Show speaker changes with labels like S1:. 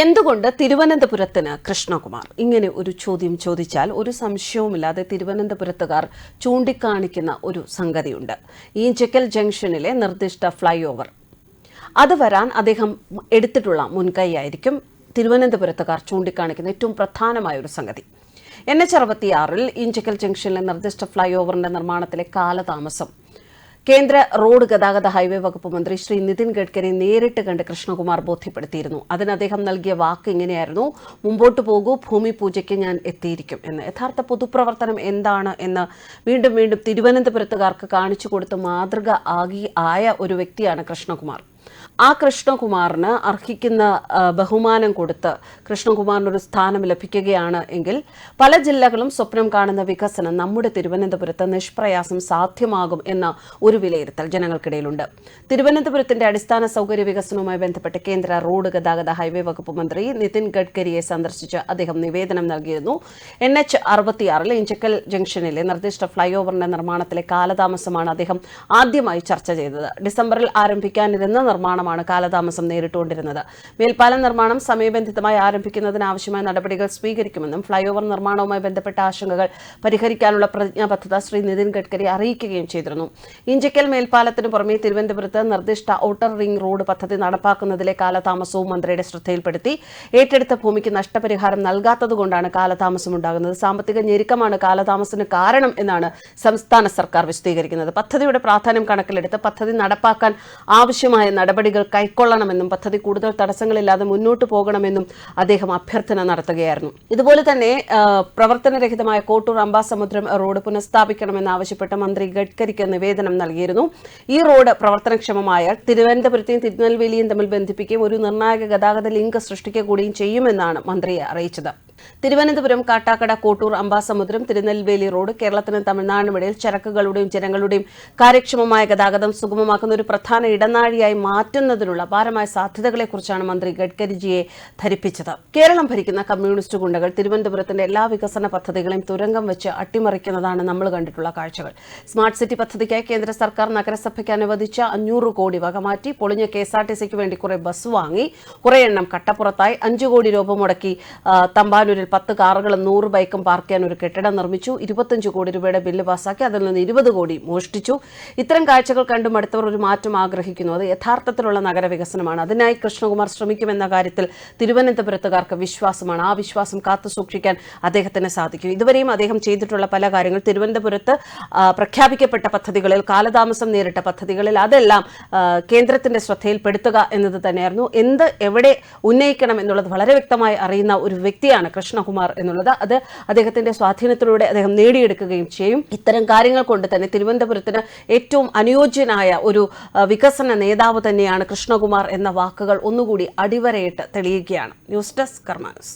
S1: എന്തുകൊണ്ട് തിരുവനന്തപുരത്തിന് കൃഷ്ണകുമാർ? ഇങ്ങനെ ഒരു ചോദ്യം ചോദിച്ചാൽ ഒരു സംശയവുമില്ലാതെ തിരുവനന്തപുരത്തുകാർ ചൂണ്ടിക്കാണിക്കുന്ന ഒരു സംഗതിയുണ്ട്. ഈഞ്ചക്കൽ ജംഗ്ഷനിലെ നിർദ്ദിഷ്ട ഫ്ലൈ ഓവർ അത് വരാൻ അദ്ദേഹം എടുത്തിട്ടുള്ള മുൻകൈയായിരിക്കും തിരുവനന്തപുരത്തുകാർ ചൂണ്ടിക്കാണിക്കുന്ന ഏറ്റവും പ്രധാനമായ ഒരു സംഗതി. എൻ എച്ച് അറുപത്തിയാറിൽ ഇഞ്ചക്കൽ ജംഗ്ഷനിലെ നിർദ്ദിഷ്ട ഫ്ലൈ ഓവറിന്റെ നിർമ്മാണത്തിലെ കാലതാമസം കേന്ദ്ര റോഡ് ഗതാഗത ഹൈവേ വകുപ്പ് മന്ത്രി ശ്രീ നിതിൻ ഗഡ്കരി നേരിട്ട് കണ്ട് കൃഷ്ണകുമാർ ബോധ്യപ്പെടുത്തിയിരുന്നു. അതിന് അദ്ദേഹം നൽകിയ വാക്ക് ഇങ്ങനെയായിരുന്നു മുമ്പോട്ട് പോകൂ ഭൂമി പൂജയ്ക്ക് ഞാൻ എത്തിയിരിക്കും എന്ന്. യഥാർത്ഥ പൊതുപ്രവർത്തനം എന്താണ് എന്ന് വീണ്ടും വീണ്ടും തിരുവനന്തപുരത്തുകാർക്ക് കാണിച്ചു കൊടുത്ത് മാതൃക ആകി ആയ ഒരു വ്യക്തിയാണ് കൃഷ്ണകുമാർ. ആ കൃഷ്ണകുമാറിന് അർഹിക്കുന്ന ബഹുമാനം കൊടുത്ത് കൃഷ്ണകുമാറിനൊരു സ്ഥാനം ലഭിക്കുകയാണ് എങ്കിൽ പല ജില്ലകളും സ്വപ്നം കാണുന്ന വികസനം നമ്മുടെ തിരുവനന്തപുരത്ത് നിഷ്പ്രയാസം സാധ്യമാകും എന്ന ഒരു വിലയിരുത്തൽ ജനങ്ങൾക്കിടയിലുണ്ട്. തിരുവനന്തപുരത്തിന്റെ അടിസ്ഥാന സൗകര്യ വികസനവുമായി ബന്ധപ്പെട്ട് കേന്ദ്ര റോഡ് ഗതാഗത ഹൈവേ വകുപ്പ് മന്ത്രി നിതിൻ ഗഡ്കരിയെ സന്ദർശിച്ച് അദ്ദേഹം നിവേദനം നൽകിയിരുന്നു. എൻ എച്ച് അറുപത്തിയാറിലെ ഇഞ്ചക്കൽ ജംഗ്ഷനിലെ നിർദ്ദിഷ്ട ഫ്ലൈ ഓവറിന്റെ നിർമ്മാണത്തിലെ കാലതാമസമാണ് അദ്ദേഹം ആദ്യമായി ചർച്ച ചെയ്തത്. ഡിസംബറിൽ ആരംഭിക്കാനിരുന്ന നിർമ്മാണമാണ് കാലതാമസം നേരിട്ടുകൊണ്ടിരുന്നത്. മേൽപ്പാലം നിർമ്മാണം സമയബന്ധിതമായി ആരംഭിക്കുന്നതിന് ആവശ്യമായ നടപടികൾ സ്വീകരിക്കുമെന്നും ഫ്ളൈ ഓവർ നിർമ്മാണവുമായി ബന്ധപ്പെട്ട ആശങ്കകൾ പരിഹരിക്കാനുള്ള പ്രതിജ്ഞാബദ്ധത ശ്രീ നിതിൻ ഗഡ്കരി അറിയിക്കുകയും ചെയ്തിരുന്നു. ഇഞ്ചക്കൽ മേൽപ്പാലത്തിന് പുറമെ തിരുവനന്തപുരത്ത് നിർദ്ദിഷ്ട ഔട്ടർ റിംഗ് റോഡ് പദ്ധതി നടപ്പാക്കുന്നതിലെ കാലതാമസവും മന്ത്രിയുടെ ശ്രദ്ധയിൽപ്പെടുത്തി. ഏറ്റെടുത്ത ഭൂമിക്ക് നഷ്ടപരിഹാരം നൽകാത്തതുകൊണ്ടാണ് കാലതാമസം ഉണ്ടാകുന്നത് സാമ്പത്തിക ഞെരുക്കമാണ് കാലതാമസത്തിന് കാരണം എന്നാണ് സംസ്ഥാന സർക്കാർ വിശദീകരിക്കുന്നത്. പദ്ധതിയുടെ പ്രാധാന്യം കണക്കിലെടുത്ത് പദ്ധതി നടപ്പാക്കാൻ ആവശ്യമായ നടപടികൾ കൈക്കൊള്ളണമെന്നും പദ്ധതി കൂടുതൽ തടസ്സങ്ങളില്ലാതെ മുന്നോട്ട് പോകണമെന്നും അദ്ദേഹം അഭ്യർത്ഥന നടത്തുകയായിരുന്നു. ഇതുപോലെ തന്നെ പ്രവർത്തനരഹിതമായ കോട്ടൂർ അമ്പാസമുദ്രം റോഡ് പുനഃസ്ഥാപിക്കണമെന്നാവശ്യപ്പെട്ട് മന്ത്രി ഗഡ്കരിക്ക് നിവേദനം നൽകിയിരുന്നു. ഈ റോഡ് പ്രവർത്തനക്ഷമമായാൽ തിരുവനന്തപുരത്തെയും തിരുനെൽവേലിയും തമ്മിൽ ബന്ധിപ്പിക്കുകയും ഒരു നിർണായക ഗതാഗത ലിങ്ക് സൃഷ്ടിക്കുക കൂടിയും ചെയ്യുമെന്നാണ് മന്ത്രിയെ അറിയിച്ചത്. തിരുവനന്തപുരം കാട്ടാക്കട കോട്ടൂർ അമ്പാസമുദ്രം തിരുനെൽവേലി റോഡ് കേരളത്തിനും തമിഴ്നാടിനും ഇടയിൽ ചരക്കുകളുടെയും ജനങ്ങളുടെയും കാര്യക്ഷമമായ ഗതാഗതം സുഗമമാക്കുന്ന ഒരു പ്രധാന ഇടനാഴിയായി മാറ്റുന്നതിനുള്ള അപാരമായ സാധ്യതകളെക്കുറിച്ചാണ് മന്ത്രി ഗഡ്കരിജിയെ ധരിപ്പിച്ചത്. കേരളം ഭരിക്കുന്ന കമ്മ്യൂണിസ്റ്റ് ഗുണ്ടകൾ തിരുവനന്തപുരത്തിന്റെ എല്ലാ വികസന പദ്ധതികളെയും തുരങ്കം വെച്ച് അട്ടിമറിക്കുന്നതാണ് നമ്മൾ കണ്ടിട്ടുള്ള കാഴ്ചകൾ. സ്മാർട്ട് സിറ്റി പദ്ധതിക്കായി കേന്ദ്ര സർക്കാർ നഗരസഭയ്ക്ക് അനുവദിച്ച അഞ്ഞൂറ് കോടി വകമാറ്റി പൊളിഞ്ഞ കെ എസ് ആർ ടി സിക്ക് വേണ്ടി കുറെ ബസ് വാങ്ങി കുറെ എണ്ണം കട്ടപ്പുറത്തായി അഞ്ചു കോടി രൂപ മുടക്കി ആ, തമ്പാനൂരിൽ പത്ത് കാറുകളും നൂറ് ബൈക്കും പാർക്ക് ചെയ്യാൻ ഒരു കെട്ടിടം നിർമ്മിച്ചു. ഇരുപത്തഞ്ച് കോടി രൂപയുടെ ബില്ല് പാസാക്കി. അതിൽ നിന്ന് ഇരുപത് കോടി മോഷ്ടിച്ചു. ഇത്തരം കാഴ്ചകൾ കണ്ടും മടുത്തവർ ഒരു മാറ്റം ആഗ്രഹിക്കുന്നു. അത് യഥാർത്ഥത്തിലുള്ള നഗരവികസനമാണ്. അതിനായി കൃഷ്ണകുമാർ ശ്രമിക്കുമെന്ന കാര്യത്തിൽ തിരുവനന്തപുരത്തുകാർക്ക് വിശ്വാസമാണ്. ആ വിശ്വാസം കാത്തു സൂക്ഷിക്കാൻ അദ്ദേഹത്തിന് സാധിക്കും. ഇതുവരെയും അദ്ദേഹം ചെയ്തിട്ടുള്ള പല കാര്യങ്ങൾ തിരുവനന്തപുരത്ത് പ്രഖ്യാപിക്കപ്പെട്ട പദ്ധതികളിൽ കാലതാമസം നേരിട്ട പദ്ധതികളിൽ അതെല്ലാം കേന്ദ്രത്തിന്റെ ശ്രദ്ധയിൽപ്പെടുത്തുക എന്നത് തന്നെയായിരുന്നു. എന്ത് എവിടെ ഉന്നയിക്കണം എന്നുള്ളത് വളരെ വ്യക്തമായി അറിയുന്ന ഒരു വ്യക്തിയാണ് കൃഷ്ണകുമാർ എന്നുള്ളത്. അത് അദ്ദേഹത്തിന്റെ സ്വാധീനത്തിലൂടെ അദ്ദേഹം നേടിയെടുക്കുകയും ചെയ്യും. ഇത്തരം കാര്യങ്ങൾ കൊണ്ട് തന്നെ തിരുവനന്തപുരത്തിന് ഏറ്റവും അനുയോജ്യനായ ഒരു വികസന നേതാവ് തന്നെയാണ് കൃഷ്ണകുമാർ എന്ന വാക്കുകൾ ഒന്നുകൂടി അടിവരയിട്ട് തെളിയുകയാണ്. News desk കർമാനസ്